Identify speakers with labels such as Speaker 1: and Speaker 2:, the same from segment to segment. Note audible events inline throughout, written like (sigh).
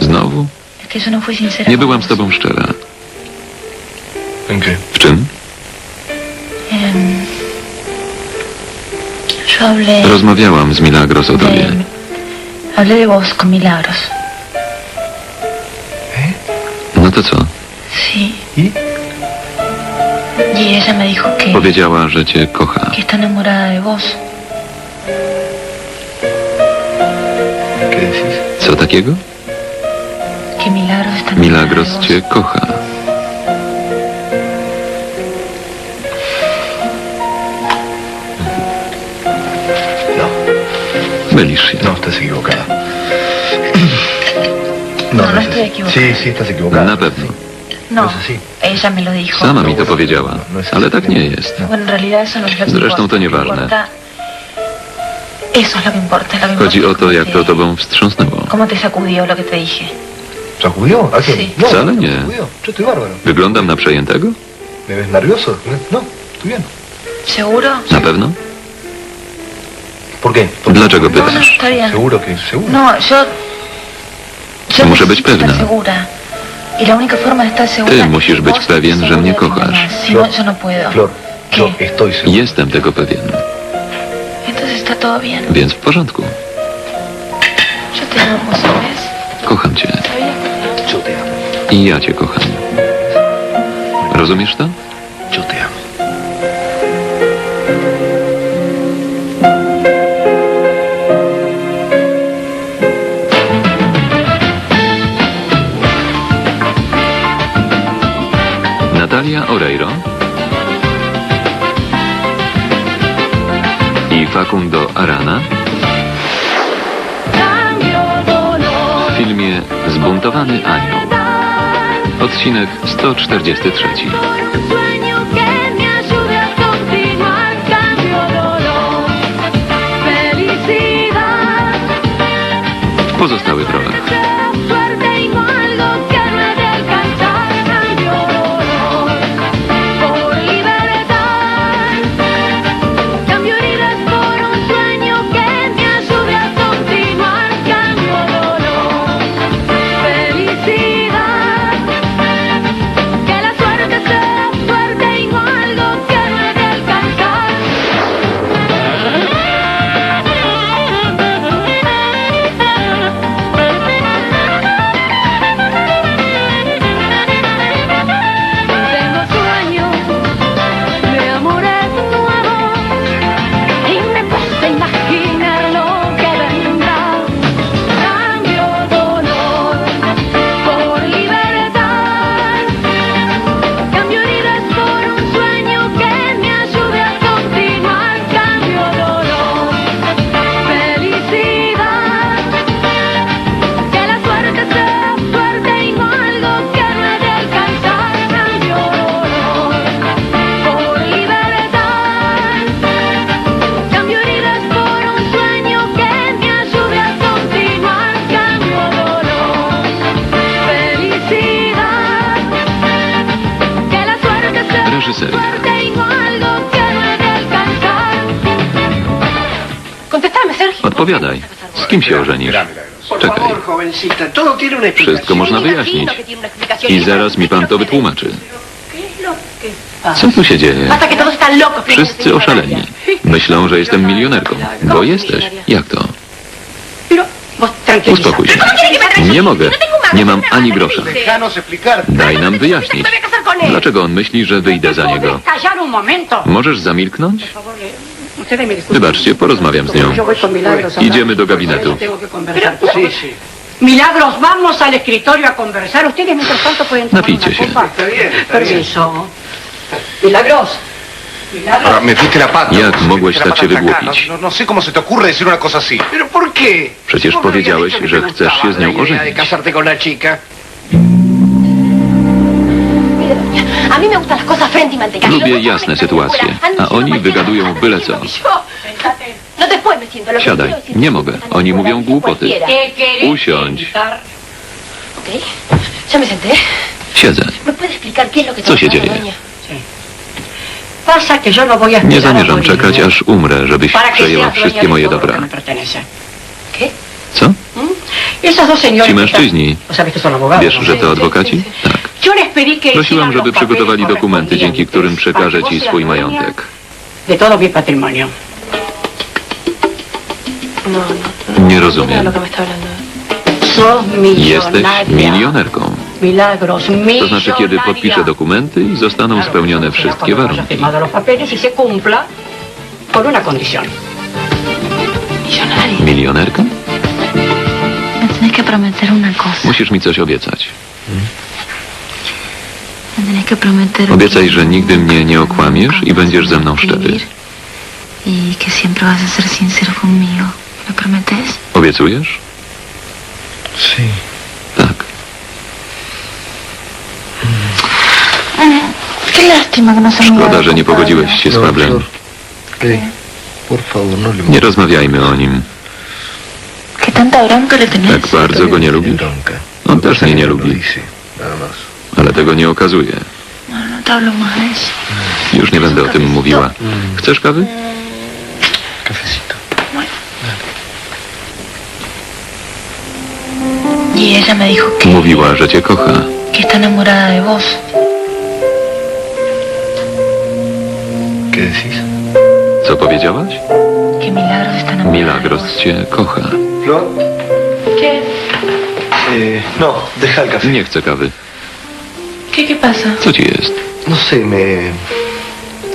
Speaker 1: Znowu? No fue sincera.
Speaker 2: Nie byłam z tobą szczera. W czym? Rozmawiałam z Milagros o tobie.
Speaker 1: de, hablé de vos con Milagros.
Speaker 2: No to co? Powiedziała, że cię kocha. Co takiego?
Speaker 1: Que Milagros
Speaker 2: cię kocha.
Speaker 3: No,
Speaker 2: Mylisz się.
Speaker 3: no, estás equivocada.
Speaker 1: No, no
Speaker 3: es
Speaker 1: estoy equivocada.
Speaker 3: Sí, sí, estás equivocada.
Speaker 2: Na pewno.
Speaker 1: No,
Speaker 3: No
Speaker 1: ella me lo dijo.
Speaker 2: Sama
Speaker 3: No,
Speaker 2: mi to powiedziała.
Speaker 3: no
Speaker 2: Ale tak nie jest.
Speaker 1: No
Speaker 2: Zresztą to nieważne. Chodzi
Speaker 1: importa
Speaker 2: o to, jak to tobą wstrząsnęło.
Speaker 1: ¿Cómo te sacudió lo que te dije?
Speaker 3: ¿Sacudió? ¿A quién?
Speaker 1: Sí.
Speaker 3: No,
Speaker 2: Wcale
Speaker 3: no
Speaker 2: nie.
Speaker 3: sacudió. Yo estoy bárbaro.
Speaker 2: Wyglądam na przejętego?
Speaker 3: ¿Me ves nervioso? No, estoy bien.
Speaker 1: ¿Seguro?
Speaker 2: Na pewno?
Speaker 3: ¿Por qué? ¿Por qué?
Speaker 2: Dlaczego
Speaker 1: No, no,
Speaker 2: pytasz?
Speaker 1: está bien.
Speaker 3: Seguro que seguro.
Speaker 1: No, yo... Yo
Speaker 2: Muszę być
Speaker 1: necesito estar
Speaker 2: pewna.
Speaker 1: segura. Y la única forma de estar segura
Speaker 2: Ty musisz być
Speaker 1: vos
Speaker 2: pewien, że mnie
Speaker 1: segura de ti
Speaker 2: kochasz.
Speaker 1: misma. Si no, yo no puedo.
Speaker 3: Flor, yo
Speaker 1: ¿Qué?
Speaker 3: estoy seguro.
Speaker 2: Jestem tego pewien.
Speaker 1: Bien.
Speaker 2: Więc w porządku.
Speaker 1: Amo, ¿sabes?
Speaker 2: Kocham cię. I ja cię kocham. Rozumiesz to?
Speaker 3: Amo.
Speaker 2: Natalia Oreiro Facundo Arana w filmie Zbuntowany Anioł. Odcinek 143.
Speaker 4: sueño
Speaker 2: Odpowiadaj. Z kim się ożenisz? Czekaj. Wszystko można wyjaśnić. I zaraz mi pan to wytłumaczy. Co tu się dzieje? Wszyscy oszaleni. Myślą, że jestem milionerką. Bo jesteś. Jak to? Uspokój się. Nie mogę. Nie mam ani grosza. Daj nam wyjaśnić. Dlaczego on myśli, że wyjdę za niego? Możesz zamilknąć? Wybaczcie, porozmawiam z nią. Idziemy do gabinetu.
Speaker 5: Milagros, vamos al escritorio a conversar. Ustedes mientras tanto pueden tomar
Speaker 2: Napijcie
Speaker 5: una
Speaker 2: się.
Speaker 5: copa. Permiso. Milagros. Milagros.
Speaker 6: Ahora, me fuiste la pata.
Speaker 2: Jak mogłeś tak się wygłupić?
Speaker 6: No, no, no sé cómo se te ocurre decir una cosa así.
Speaker 3: ¿Pero por qué?
Speaker 2: Przecież
Speaker 6: ¿Vos no
Speaker 2: powiedziałeś, że
Speaker 6: te
Speaker 2: chcesz się z nią ożenić.
Speaker 6: casarte con la chica?
Speaker 2: Lubię jasne sytuacje, a oni wygadują byle co.
Speaker 4: No
Speaker 2: Siadaj. Nie mogę. Oni mówią głupoty.
Speaker 4: cualquiera.
Speaker 5: ¿Qué querés
Speaker 2: Usiądź. Siedzę.
Speaker 4: ¿Me puede explicar qué es lo que
Speaker 2: Co się dzieje?
Speaker 5: no
Speaker 2: Nie zamierzam czekać, aż umrę, żebyś przejęła wszystkie moje dobra. Co?
Speaker 5: ¿Mm? Señoras...
Speaker 2: Ci mężczyźni.
Speaker 5: ¿No?
Speaker 2: Wiesz,
Speaker 5: no?
Speaker 2: że to adwokaci? Tak. Prosiłam, żeby przygotowali dokumenty, dzięki którym przekażę ci swój majątek.
Speaker 1: No, no.
Speaker 2: Nie
Speaker 1: No
Speaker 2: rozumiem.
Speaker 5: Sos
Speaker 2: Jesteś milionerką. To znaczy, kiedy podpiszę dokumenty i zostaną spełnione wszystkie warunki. Milionerka? Musisz mi coś obiecać.
Speaker 7: Me tenés que prometer.
Speaker 2: Obiecaj, że nigdy mnie nie okłamiesz i będziesz ze mną szczery. Obiecujesz?
Speaker 3: Sí.
Speaker 2: Tak.
Speaker 7: No
Speaker 2: Szkoda, że nie pogodziłeś się z Pablem.
Speaker 3: Por favor, no
Speaker 2: Nie rozmawiajmy o nim. Tak bardzo go nie lubisz. On też mnie nie lubi, ale tego nie okazuje. Już nie będę o tym mówiła. Chcesz kawy?
Speaker 3: Cafecito.
Speaker 7: Y ella me dijo que,
Speaker 2: Mówiła, że cię kocha.
Speaker 7: que está enamorada de vos.
Speaker 3: ¿Qué decís?
Speaker 2: Co powiedziałaś?
Speaker 7: Que Milagros está enamorada de
Speaker 2: Milagros cię kocha.
Speaker 3: Flor,
Speaker 1: ¿Qué?
Speaker 3: eh, no, deja el café.
Speaker 2: Nie chcę kawy.
Speaker 1: ¿Qué, qué pasa?
Speaker 2: Co ci jest?
Speaker 3: No sé, me...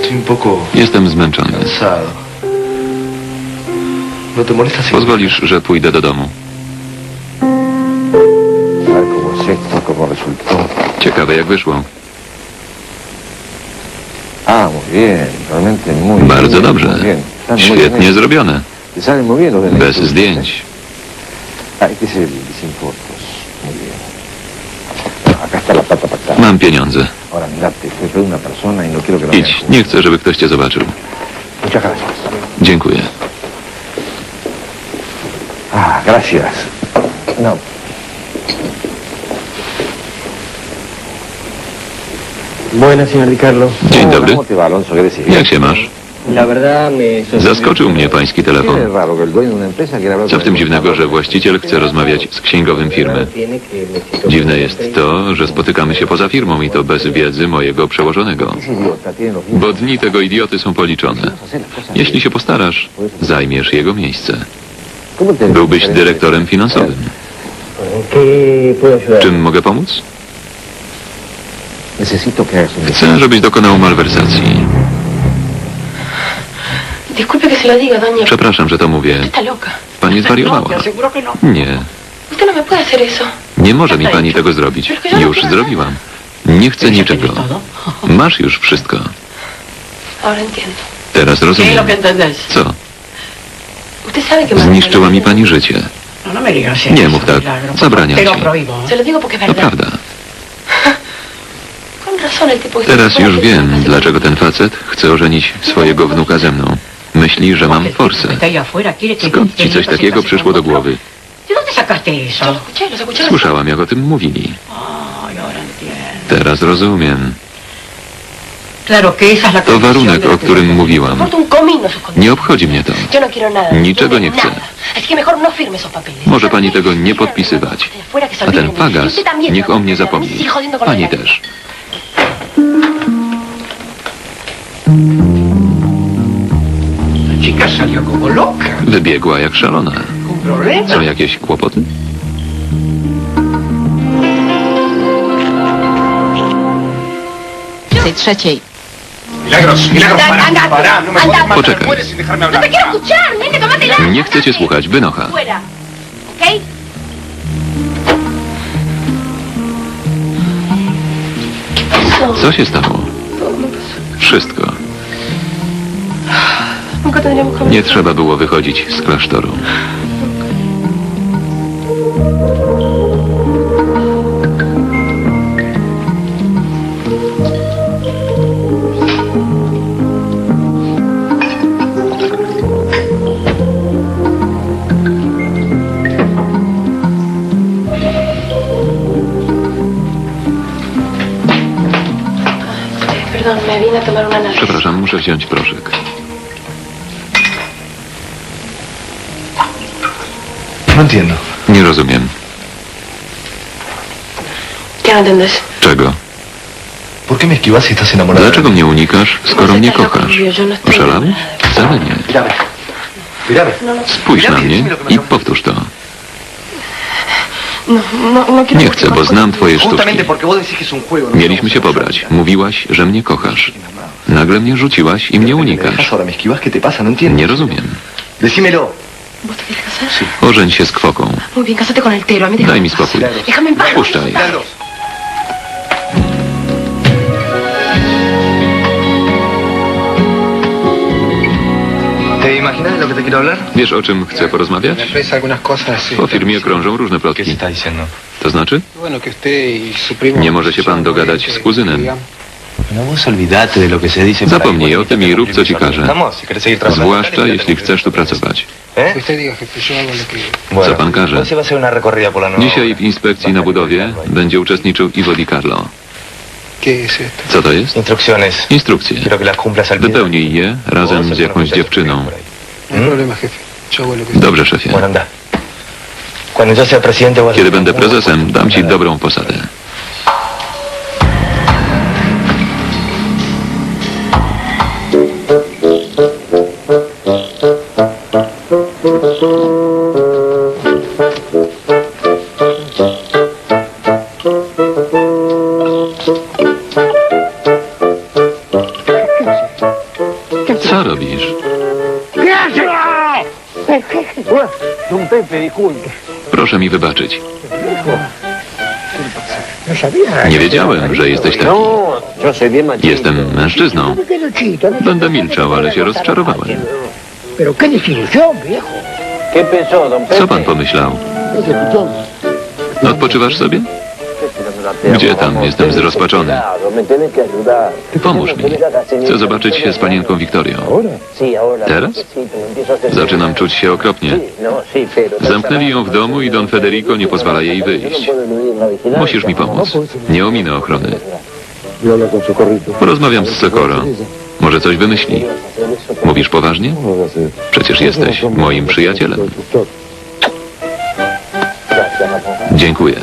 Speaker 3: Estoy un poco
Speaker 2: Jestem zmęczony.
Speaker 3: cansado. ¿No te molesta si...
Speaker 2: Pozwolisz, że pójdę do domu.
Speaker 8: A ver cómo es esto, cómo resultó.
Speaker 2: Ciekawe jak wyszło.
Speaker 8: Ah, muy bien, realmente muy
Speaker 2: Bardzo
Speaker 8: bien,
Speaker 2: dobrze.
Speaker 8: Muy bien. Están muy
Speaker 2: Świetnie zrobione.
Speaker 8: Te salen muy bien los de la
Speaker 2: Bez
Speaker 8: industria.
Speaker 2: zdjęć.
Speaker 8: Ah, este es el sin fotos. Muy bien. Bueno, acá está la plata pactada.
Speaker 2: Mam pieniądze.
Speaker 8: Lo
Speaker 2: Idź. Nie chcę, żeby ktoś cię zobaczył. Dziękuję.
Speaker 8: Ah, gracias. No.
Speaker 9: Buenas, señor Di Carlo.
Speaker 2: Dzień dobry. Jak się masz? Zaskoczył mnie pański
Speaker 8: ¿Qué es
Speaker 2: telefon. Co w tym dziwnego, że właściciel chce rozmawiać z księgowym firmy? Dziwne jest to, że spotykamy się poza firmą i to bez wiedzy mojego przełożonego. Bo dni tego idioty są policzone. Jeśli się postarasz, zajmiesz jego miejsce.
Speaker 8: ¿Cómo te-
Speaker 2: Byłbyś dyrektorem finansowym. Czym mogę pomóc? Chcę, żebyś dokonał malwersacji. Przepraszam, że to mówię. Pani
Speaker 5: No,
Speaker 2: zwariowała.
Speaker 5: no.
Speaker 2: Nie,
Speaker 1: no
Speaker 2: nie może mi pani tego zrobić. Już zrobiłam. Nie chcę
Speaker 5: ¿Pero ya
Speaker 2: niczego. (laughs) Masz już wszystko. Teraz
Speaker 5: ¿Qué es
Speaker 2: rozumiem. Co? Zniszczyła mi pani życie.
Speaker 5: No, no.
Speaker 2: Nie mów tak. Zabraniam ci.
Speaker 5: ¿eh?
Speaker 2: To prawda. (laughs) Teraz już wiem, dlaczego ten facet chce ożenić swojego wnuka ze mną. Myśli, że mam forsę. Skąd ci coś takiego przyszło do głowy? Słyszałam, jak o tym mówili. Teraz rozumiem. To warunek, o którym mówiłam. Nie obchodzi mnie to.
Speaker 1: No nada.
Speaker 2: Niczego nie chcę.
Speaker 1: No.
Speaker 2: Może pani tego nie podpisywać. A ten fagas niech o mnie zapomni. Pani też. Wybiegła jak szalona. Są jakieś kłopoty?
Speaker 7: trzeciej.
Speaker 3: Puedes matar,
Speaker 2: Poczekaj. Nie chcę cię słuchać, wynocha. Co się stało? Wszystko. Nie trzeba było wychodzić z klasztoru. Przepraszam, muszę wziąć proszek.
Speaker 3: Entiendo.
Speaker 2: Nie rozumiem.
Speaker 1: no entendés?
Speaker 2: Czego?
Speaker 3: ¿Por qué me esquivas si estás enamorada?
Speaker 2: Dlaczego mnie unikasz, skoro mnie kochasz? Oszalałeś? Wcale nie.
Speaker 3: Mírame.
Speaker 2: Spójrz na mnie i powtórz to.
Speaker 1: No, no, no
Speaker 2: Nie chcę, bo znam twoje sztuczki.
Speaker 3: ¿no?
Speaker 2: Mieliśmy się pobrać. Mówiłaś, że mnie kochasz. Nagle mnie rzuciłaś i mnie
Speaker 3: ¿Me
Speaker 2: unikasz.
Speaker 3: No.
Speaker 2: Nie rozumiem. Ożeń się z kwoką. Daj mi spokój. Puszczaj. Wiesz, o czym chcę porozmawiać? Po firmie krążą różne
Speaker 3: ¿Qué se
Speaker 2: plotki. To znaczy?
Speaker 6: Y.
Speaker 2: Nie może się pan dogadać z kuzynem.
Speaker 3: No.
Speaker 2: Zapomnij o tym i rób, co ci
Speaker 3: trabajando.
Speaker 2: Zwłaszcza, jeśli chcesz tu pracować.
Speaker 3: ¿Eh?
Speaker 6: Usted diga, jefe, yo hago lo que.
Speaker 3: Bueno,
Speaker 2: Co pan każe?
Speaker 3: hoy se va a hacer una recorrida por la nueva.
Speaker 2: Dzisiaj w inspekcji na budowie będzie uczestniczył Iwo Di Carlo.
Speaker 6: ¿Qué es esto?
Speaker 2: Co to jest? Instrukcje.
Speaker 3: Quiero que las cumplas al pie.
Speaker 2: Wypełnij je razem z jakąś dziewczyną.
Speaker 6: No hay problema, jefe. Yo hago lo que
Speaker 2: Dobrze, szefie.
Speaker 3: Bueno, anda. Cuando yo sea presidente voy a
Speaker 2: Kiedy będę prezesem, dam ci dobrą posadę. Proszę mi wybaczyć. Nie wiedziałem, że jesteś taki.
Speaker 9: No.
Speaker 2: Jestem mężczyzną. Będę milczał, ale się rozczarowałem. Co pan pomyślał? Odpoczywasz sobie? Gdzie tam? Jestem zrozpaczony. Pomóż mi. Chcę zobaczyć się z panienką Wiktorią. Teraz? Zaczynam czuć się okropnie. Zamknęli ją w domu i Don Federico nie pozwala jej wyjść. Musisz mi pomóc. Nie ominę ochrony. Porozmawiam z Socorro. Może coś wymyśli. Mówisz poważnie? Przecież jesteś moim przyjacielem. Dziękuję.